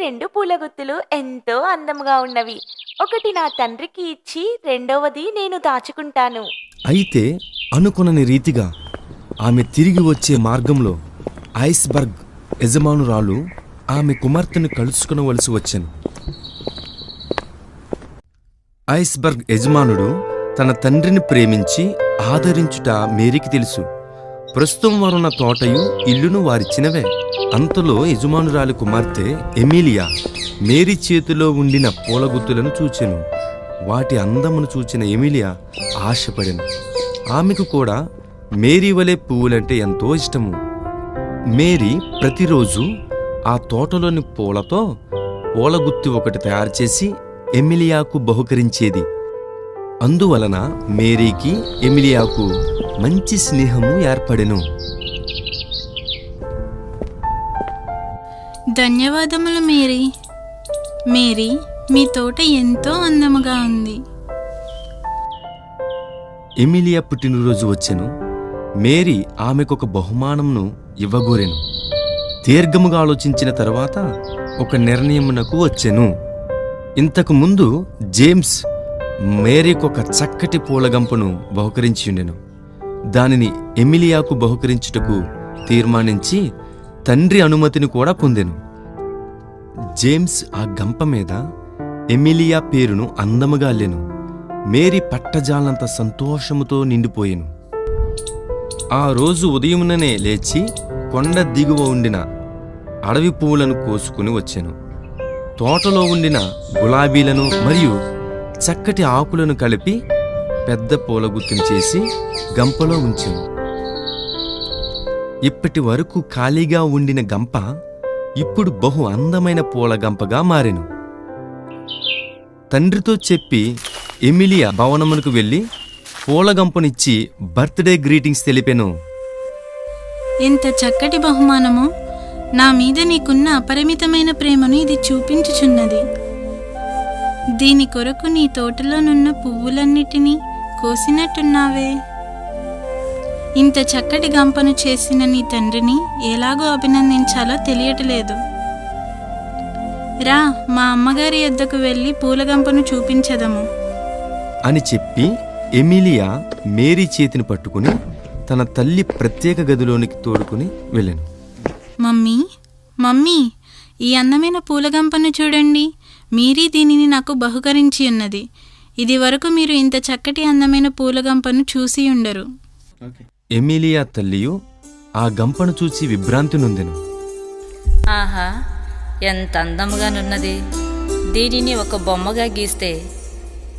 రెండు పూలగుత్తులు ఎంతో అందముగా ఉన్నవి. ఒకటి నా తండ్రికి ఇచ్చి రెండవది నేను దాచుకుంటాను. అయితే అనుకునని రీతిగా ఆమె తిరిగి వచ్చే మార్గంలో ఐస్బర్గ్ యజమానురాలు ఆమె కుమార్తెను కలుసుకునవలసి వచ్చాను. ఐస్బర్గ్ యజమానుడు తన తండ్రిని ప్రేమించి ఆదరించుట మేరీకి తెలుసు. ప్రస్తుతం వారున్న తోటయు ఇల్లును వారిచ్చినవే. అంతలో యజమానురాలి కుమార్తె ఎమిలియా మేరీ చేతిలో ఉండిన పూలగుత్తులను చూచెను. వాటి అందమును చూచిన ఎమిలియా ఆశపడెను. ఆమెకు కూడా మేరీ వలె పువ్వులంటే ఎంతో ఇష్టము. మేరీ ప్రతిరోజు ఆ తోటలోని పూలతో పూలగుత్తి ఒకటి తయారు చేసి ఎమిలియాకు బహుకరించేది. అందువలన మేరీకి ఎమిలియాకు మంచి స్నేహము ఏర్పడెను. ధన్యవాదములు మేరీ. మేరీ మీ తోట ఎంతో అందముగా ఉంది. ఎమిలియా పుట్టినరోజు వచ్చెను. మేరీ ఆమెకొక బహుమానంను ఇవ్వగోరెను. దీర్ఘముగా ఆలోచించిన తరువాత ఒక నిర్ణయమునకు వచ్చెను. ఇంతకు ముందు జేమ్స్ మేరీకి ఒక చక్కటి పూలగంపను బహుకరించి ఉండెను దానిని ఎమిలియాకు బహుకరించుటకు తీర్మానించి తండ్రి అనుమతిని కూడా పొందెను. జేమ్స్ ఆ గంప మీద ఎమిలియా పేరును అందముగా అల్లెను. మేరీ పట్టజాలంత సంతోషముతో నిండిపోయెను. ఆ రోజు ఉదయముననే లేచి కొండ దిగువ ఉండిన అడవి పువ్వులను కోసుకుని వచ్చాను. తోటలో ఉండిన గులాబీలను మరియు చక్కటి ఆకులను కలిపి పెద్ద పూలగుత్తుని చేసి గంపలో ఉంచింది. ఇప్పటి వరకు ఖాళీగా ఉండిన గంప ఇప్పుడు బహు అందమైన పూల గంపగా మారెను. తండ్రితో చెప్పి ఎమిలియా భవనమునకు వెళ్ళి పూలగంపనిచ్చి బర్త్డే గ్రీటింగ్స్ తెలిపెను. ఎంత చక్కటి బహుమానము నా మీద నీకున్న అపరిమితమైన ప్రేమను ఇది చూపించుచున్నది. దీని కొరకు నీ తోటలోనున్న పువ్వులన్నిటినీ కోసినట్టున్నావే. ఇంత చక్కటి గంపను చేసిన నీ తండ్రిని ఎలాగో అభినందించాలో తెలియటలేదు. రా మా అమ్మగారి యొద్దకు వెళ్ళి పూలగంపను చూపించదము. అని చెప్పి ఎమిలియా మేరీ చేతిని పట్టుకుని తన తల్లి ప్రత్యేక గదిలోనికి తోడుకుని వెళ్ళాను. మమ్మీ మమ్మీ ఈ అందమైన పూలగంపను చూడండి. మీరీ దీనిని నాకు బహుకరించి ఉన్నది ఇది వరకు మీరు ఇంత చక్కటి అందమైన పూలగంపను చూసి ఉండరు. ఎమిలియా తల్లియు ఆ గంపను చూచి విభ్రాంతి నొందెను. ఆహా ఎంత అందముగానున్నది. దీనిని ఒక బొమ్మగా గీస్తే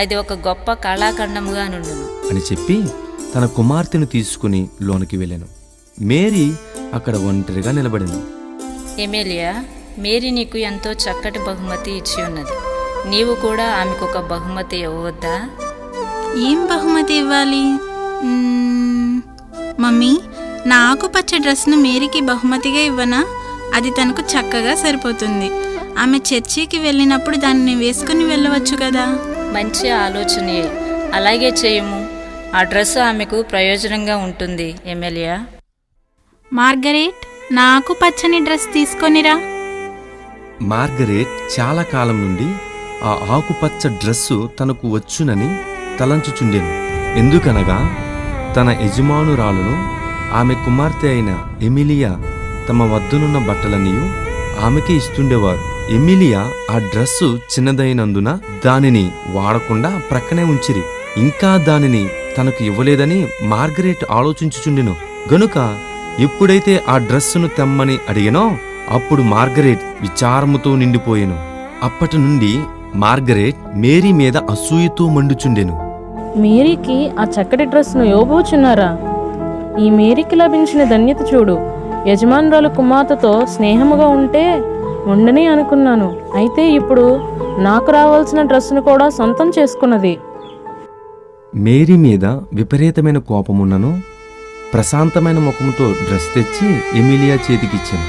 అది ఒక గొప్ప కళాఖండముగా నుండును అని చెప్పి తన కుమార్తెను తీసుకుని లోనికి వెళ్ళాను. మేరీ అక్కడ ఒంటరిగా నిలబడింది ఎమేలియా మేరీ నీకు ఎంతో చక్కటి బహుమతి ఇచ్చి ఉన్నది నీవు కూడా ఆమెకు ఒక బహుమతి ఇవ్వవద్దా? ఏం బహుమతి ఇవ్వాలి? మ్మ్, మమ్మీ నా ఆకుపచ్చ డ్రెస్ను మేరీకి బహుమతిగా ఇవ్వనా? అది తనకు చక్కగా సరిపోతుంది. ఆమె చర్చికి వెళ్ళినప్పుడు దానిని వేసుకుని వెళ్ళవచ్చు కదా? మంచి ఆలోచనే. అలాగే చేయము. ఆ డ్రెస్ ఆమెకు ప్రయోజనంగా ఉంటుంది ఎమ్మెల్యే. మార్గరేట్ నా ఆకుపచ్చని డ్రెస్ తీసుకొనిరా. మార్గరేట్ చాలా కాలం నుండి ఆ ఆకుపచ్చ డ్రెస్సు తనకు వచ్చునని తలంచుచుండెను. ఎందుకనగా తన యజమానురాలును ఆమె కుమార్తె అయిన ఎమిలియా తమ వద్దనున్న బట్టలన్నీ ఆమెకి ఇస్తుండేవారు. ఎమిలియా ఆ డ్రెస్సు చిన్నదైనందున దానిని వాడకుండా ప్రక్కనే ఉంచిరి. ఇంకా దానిని తనకు ఇవ్వలేదని మార్గరేట్ ఆలోచించుచుండెను. గనుక ఎప్పుడైతే ఆ డ్రెస్సును తెమ్మని అడిగినో అప్పుడు మార్గరేట్ విచారముతో నిండిపోయాను. అప్పటి నుండి మార్గరేట్ మేరీ మీద అసూయతో మండుచుండెను. మేరీకి ఆ చక్కటి డ్రెస్ను ఇవ్వబోచున్నారా ఈ మేరీకి లభించిన ధన్యత చూడు. యజమానురాలు కుమార్తెతో స్నేహముగా ఉంటే ఉండని అనుకున్నాను. అయితే ఇప్పుడు నాకు రావాల్సిన డ్రెస్సును కూడా సొంతం చేసుకున్నది. మేరీ మీద విపరీతమైన కోపమున్నను. ప్రశాంతమైన ముఖముతో డ్రెస్ తెచ్చి ఎమిలియా చేతికిచ్చాను.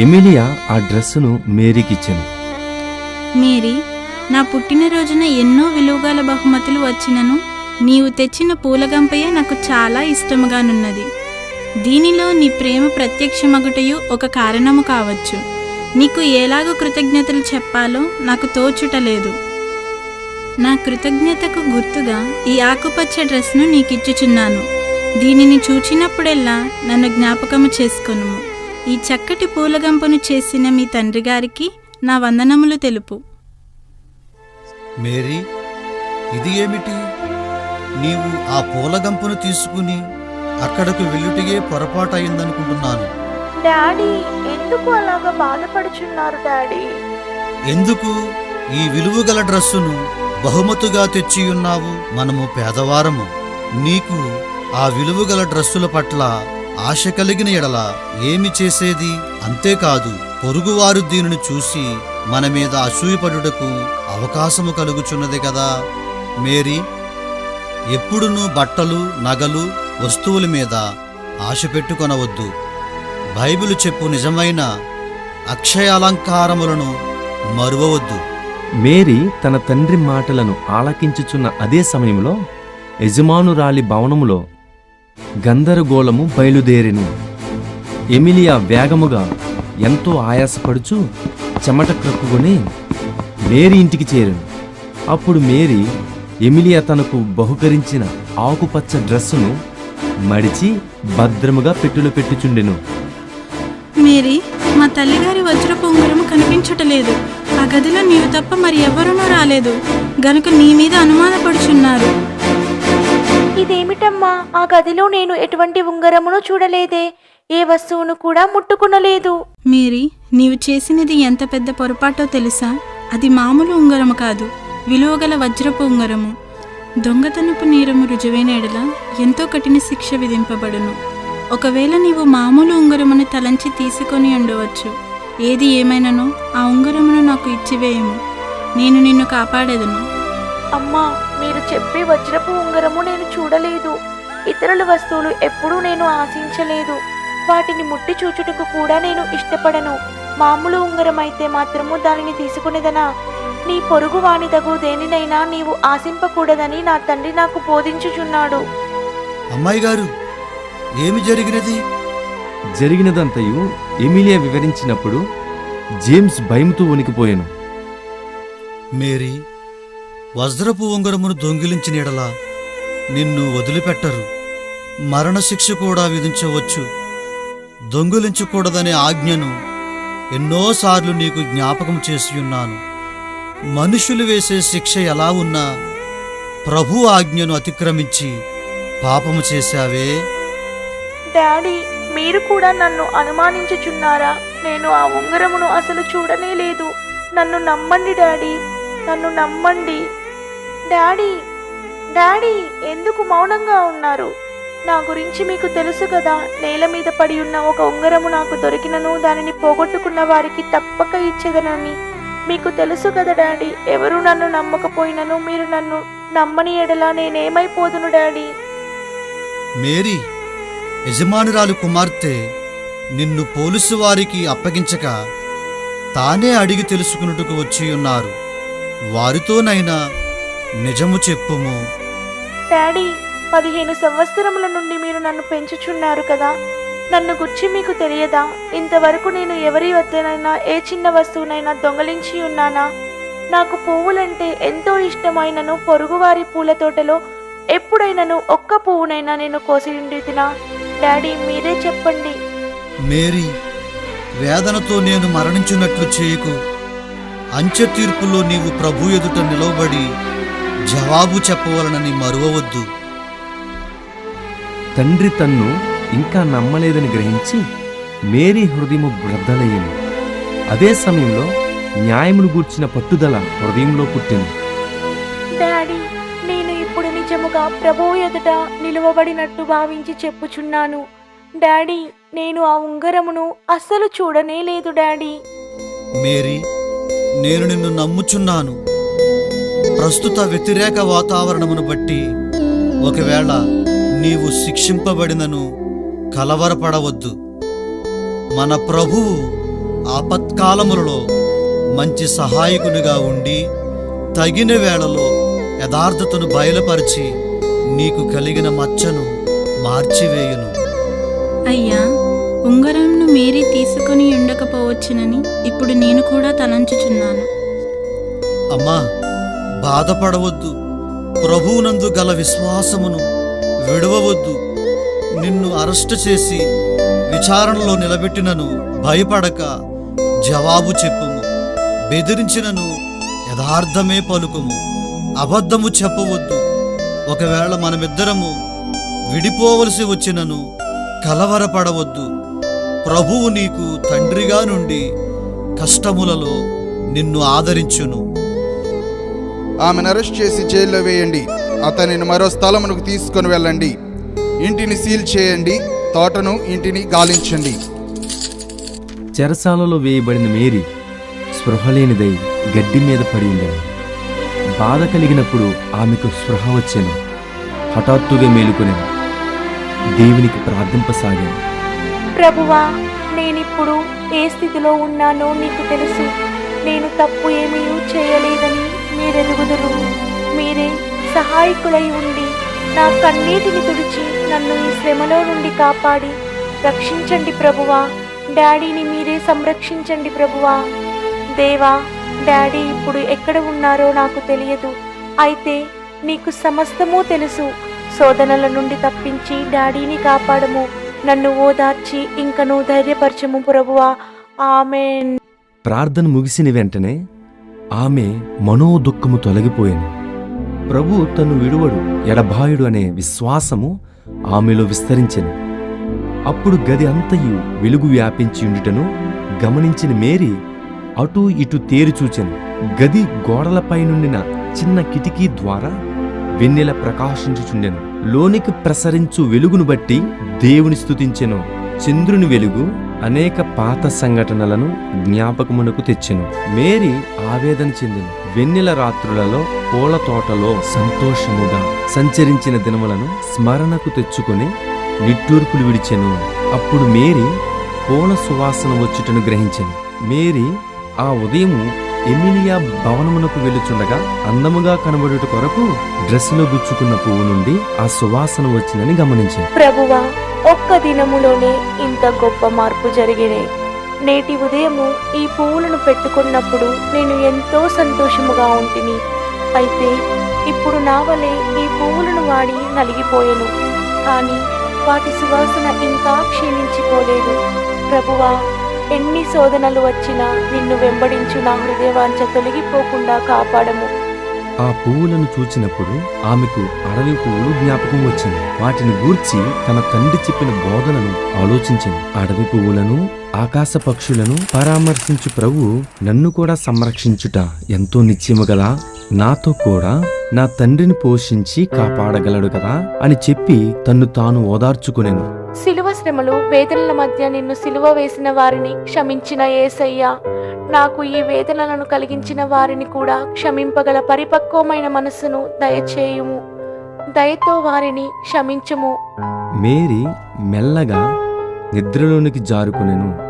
ఎమిలియా ఆ డ్రెస్సును మేరీకిచ్చాను. మేరీ నా పుట్టినరోజున ఎన్నో విలువగల బహుమతులు వచ్చినను నీవు తెచ్చిన పూలగంపయే నాకు చాలా ఇష్టముగానున్నది. దీనిలో నీ ప్రేమ ప్రత్యక్షమగుటయు ఒక కారణము కావచ్చు. నీకు ఎలాగో కృతజ్ఞతలు చెప్పాలో నాకు తోచుటలేదు. నా కృతజ్ఞతకు గుర్తుగా ఈ ఆకుపచ్చ డ్రెస్ను నీకిచ్చుచున్నాను. దీనిని చూచినప్పుడెల్లా నన్ను జ్ఞాపకము చేసుకొనుము. ఈ చక్కటి పూలగంపను చేసిన మీ తండ్రి గారికి నా వందనములు తెలుపు. మేరీ ఇది ఏమిటి? నీవు ఆ పూలగంపును తీసుకుని అక్కడకు వెళ్ళుటిగే పొరపాటు అయిందనుకుంటున్నాను డాడీ ఎందుకు అలాగా బాధపడుచున్నారు డాడీ? ఎందుకు? ఈ విలువగల డ్రస్సును బహుమతుగా తెచ్చియున్నావు మనము పేదవారము. నీకు ఆ విలువగల డ్రస్సుల పట్ల ఆశ కలిగిన ఎడల ఏమి చేసేది? అంతేకాదు పొరుగువారు దీనిని చూసి మన మీద అసూయపడుటకు అవకాశము కలుగుచున్నది కదా. మేరీ ఎప్పుడునూ బట్టలు నగలు వస్తువుల మీద ఆశ పెట్టుకొనవద్దు. బైబిలు చెప్పు నిజమైన అక్షయ అలంకారములను మరువవద్దు. మేరీ తన తండ్రి మాటలను ఆలకించుచున్న అదే సమయంలో యజమానురాలి భవనములో గందరగోళము బయలుదేరిను. ఎమిలియా వేగముగా ఎంతో ఆయాసపడుచు చెమట క్రక్కుకొని మేరీ ఇంటికి చేరాను. అప్పుడు మేరీ ఎమిలియా తనకు బహుకరించిన ఆకుపచ్చ డ్రెస్సును మడిచి భద్రముగా పెట్టులో పెట్టుచుండెను. మేరీ మా తల్లిగారి వజ్రపు ఉంగరము కనిపించటలేదు. ఆ గదిలో నీవు తప్ప మరి ఎవరునూ రాలేదు. గనుక నీ మీద అనుమానపడుచున్నారు. ఇదేమిటమ్మా? ఆ గదిలో నేను ఎటువంటి ఉంగరమును చూడలేదే. ఏ వస్తువును కూడా ముట్టుకునలేదు. మేరీ నీవు చేసినది ఎంత పెద్ద పొరపాటో తెలుసా? అది మామూలు ఉంగరము కాదు విలువగల వజ్రపు ఉంగరము. దొంగతనపు నేరము రుజువైన ఎడల ఎంతో కఠిన శిక్ష విధింపబడును. ఒకవేళ నీవు మామూలు ఉంగరమును తలంచి తీసుకొని ఉండవచ్చు. ఏది ఏమైనానో ఆ ఉంగరమును నాకు ఇచ్చివేయము. నేను నిన్ను కాపాడేదను. అమ్మా మీరు చెప్పే వజ్రపు ఉంగరము నేను చూడలేదు. ఇతరుల వస్తువులు ఎప్పుడూ నేను ఆశించలేదు. వాటిని ముట్టి చూచుటకు కూడా నేను ఇష్టపడను. మామూలు ఉంగరం అయితే మాత్రము దానిని తీసుకునేదనా? నీ పొరుగు వాని తగు దేనినైనా నీవు ఆశింపకూడదని నా తండ్రి నాకు బోధించుచున్నాడు. అమ్మాయి గారు ఏమి జరిగినది? జరిగినదంతయు ఎమిలియా వివరించినప్పుడు జేమ్స్ భయముతో వణికిపోయాను. మేరీ వజ్రపు ఉంగరమును దొంగిలించిన ఎడల నిన్ను వదిలిపెట్టరు. మరణశిక్ష కూడా విధించవచ్చు. దొంగిలించకూడదనే ఆజ్ఞను ఎన్నోసార్లు నీకు జ్ఞాపకం చేసి ఉన్నాను. మనుషులు వేసే శిక్ష ఎలా ఉన్నా ప్రభు ఆజ్ఞను అతిక్రమించి పాపము చేశావే? డాడీ మీరు కూడా నన్ను అనుమానించుచున్నారా? నేను ఆ ఉంగరమును అసలు చూడనే లేదు. నన్ను నమ్మండి డాడీ నన్ను నమ్మండి. డాడీ డాడీ ఎందుకు మౌనంగా ఉన్నారు? నా గురించి మీకు తెలుసు కదా. నేల మీద పడి ఉన్న ఒక ఉంగరము నాకు దొరికినను దానిని పోగొట్టుకున్న వారికి తప్పక ఇచ్చేదనని. మీకు తెలుసు కదా డాడీ ఎవరు నన్ను నమ్మకపోయినను మీరు నన్ను నమ్మని ఎడలా నేనేమైపోదును డాడీ. మేరీ యజమానురాలు కుమార్తె నిన్ను పోలీసు వారికి అప్పగించక తానే అడిగి తెలుసుకున్నట్టుకు వచ్చి ఉన్నారు. వారితోనైనా నిజము చెప్పుము. డాడీ పదిహేను సంవత్సరముల నుండి మీరు నన్ను పెంచుచున్నారు కదా. నన్ను గుర్చి మీకు తెలియదా? ఇంతవరకు నేను ఎవరి వద్దనైనా ఏ చిన్న వస్తువునైనా దొంగలించి ఉన్నానా? నాకు పువ్వులంటే ఎంతో ఇష్టమైనను పొరుగువారి పూల తోటలో ఎప్పుడైనాను ఒక్క పువ్వునైనా నేను కోసి ఉండితినా? డాడీ మీరే చెప్పండి. మేరీ వేదనతో నేను మరణించినట్లు చేయకు. అంచె తీర్పులో నీవు ప్రభు ఎదుట నిలవబడి జవాబు చెప్పవలనని మరువవద్దు. తండ్రి తన్ను ఇంకా నమ్మలేదని గ్రహించి మేరీ హృదయము బ్రద్దలయ్యింది అదే సమయంలో న్యాయమును గూర్చిన పట్టుదల హృదయంలో పుట్టింది డాడీ నేను ఇప్పుడు నిజముగా ప్రభు ఎదుట నిలువబడినట్టు భావించి చెప్పుచున్నాను. డాడీ నేను ఆ ఉంగరమును అస్సలు చూడనే లేదు డాడీ. మేరీ నేను నిన్ను నమ్ముచున్నాను. ప్రస్తుత వ్యతిరేక వాతావరణమును బట్టి ఒకవేళ నీవు శిక్షింపబడినను కలవరపడవద్దు. మన ప్రభువు ఆపత్కాలములలో మంచి సహాయకునిగా ఉండి తగిన వేళలో యథార్థతను బయలుపరిచి నీకు కలిగిన మచ్చను మార్చివేయును. అయ్యా ఉంగరంను మేరీ తీసుకొని ఉండకపోవచ్చునని ఇప్పుడు నేను కూడా తలంచుచున్నాను. అమ్మా బాధపడవద్దు. ప్రభువునందు గల విశ్వాసమును విడవవద్దు. నిన్ను అరెస్ట్ చేసి విచారణలో నిలబెట్టినను భయపడక జవాబు చెప్పుము. బెదిరించినను యథార్థమే పలుకుము. అబద్ధము చెప్పవద్దు. ఒకవేళ మనమిద్దరము విడిపోవలసి వచ్చినను కలవరపడవద్దు. ప్రభువు నీకు తండ్రిగా నుండి కష్టములలో నిన్ను ఆదరించును. ఆమెను అరెస్ట్ చేసి జైల్లో వేయండి. అతనిని మరో స్థలమునకు తీసుకొని వెళ్ళండి. ఇంటిని సీల్ చేయండి. తోటను ఇంటిని గాలించండి. చెరసాలలో వేయబడిన మేరీ స్పృహలేనిదై గడ్డి మీద పడి ఉండేది బాధ కలిగినప్పుడు ఆమెకు స్పృహ వచ్చాను. హఠాత్తుగా మేలుకొనేది దేవునికి ప్రార్థింపసాగాను. ప్రభువా నేనిప్పుడు ఏ స్థితిలో ఉన్నానో నీకు తెలుసు. నేను తప్పు ఏమీ చేయలేదని మీరెరుగుదురు. మీరే సహాయకులై ఉండి నా కన్నీటిని తుడిచి నన్ను ఈ శ్రమలో నుండి కాపాడి. రక్షించండి ప్రభువా డాడీని మీరే సంరక్షించండి ప్రభువా. దేవా డాడీ ఇప్పుడు ఎక్కడ ఉన్నారో నాకు తెలియదు. అయితే నీకు సమస్తమూ తెలుసు. శోధనల నుండి తప్పించి డాడీని కాపాడము. నన్ను ఓదార్చి ఇంకను ధైర్యపరచము ప్రభువా. ఆమె ప్రార్థన ముగిసిన వెంటనే ఆమె మనోదుఃఖము తొలగిపోయాను ప్రభు తను విడువడు ఎడబాయుడు అనే విశ్వాసము ఆమెలో విస్తరించెను. అప్పుడు గది అంతయు వెలుగు వ్యాపించి ఉండుటను గమనించిన మేరీ అటూ ఇటు తేరుచూచెను గది గోడలపై నుండిన చిన్న కిటికీ ద్వారా వెన్నెల ప్రకాశించుచుండెను. లోనికి ప్రసరించు వెలుగును బట్టి దేవుని స్తుతించెను. చంద్రుని వెలుగు అనేక పాత సంఘటనలను జ్ఞాపకమునకు తెచ్చెను. మేరీ ఆవేదన చెందిను. వెన్నెల రాత్రులలో పూల తోటలో సంతోషముగా సంచరించిన దినములను స్మరణకు తెచ్చుకొని నిట్టూర్పులు విడిచెను. అప్పుడు మేరీ పూల సువాసన వచ్చుటను గ్రహించెను. మేరీ ఆ ఉదయము ఎమిలియా భవనమునకు వెళ్ళుచుండగా అందముగా కనబడుట కొరకు డ్రెస్సులో గుచ్చుకున్న పువ్వు నుండి ఆ సువాసన వచ్చిందని గమనించింది ప్రభువా ఒక్క దినములోనే ఇంత గొప్ప మార్పు జరిగినే. నేటి ఉదయము ఈ పువ్వులను పెట్టుకున్నప్పుడు నేను ఎంతో సంతోషముగా ఉంటిని అయితే ఇప్పుడు నా వలె ఈ పువ్వులను వాడి నలిగిపోయాను. కానీ వాటి సువాసన ఇంకా క్షీణించిపోలేదు. ప్రభువా ఎన్ని శోధనలు వచ్చినా నిన్ను వెంబడించు నా హృదయవాంఛ తొలగిపోకుండా కాపాడము. ఆ పువ్వులను చూచినప్పుడు ఆమెకు అడవి పువ్వులు జ్ఞాపకం వచ్చింది. వాటిని గూర్చి తన తండ్రి చెప్పిన బోధనను ఆలోచించింది. అడవి పువ్వులను ఆకాశ పక్షులను పరామర్శించు ప్రభు నన్ను కూడా సంరక్షించుట ఎంతో నిత్యము గల నాతో కూడా నా తండ్రిని పోషించి కాపాడగలడు కదా అని చెప్పి తన్ను తాను ఓదార్చుకునేను. సిలువ శ్రమలు వేదనల మధ్య నిన్ను సిలువ వేసిన వారిని క్షమించిన ఏసయ్యా. నాకు ఈ వేదనలను కలిగించిన వారిని కూడా క్షమింపగల పరిపక్వమైన మనస్సును దయచేయుము. దయతో వారిని క్షమించుము. మేరీ మెల్లగా నిద్రలోనికి జారుకునెను.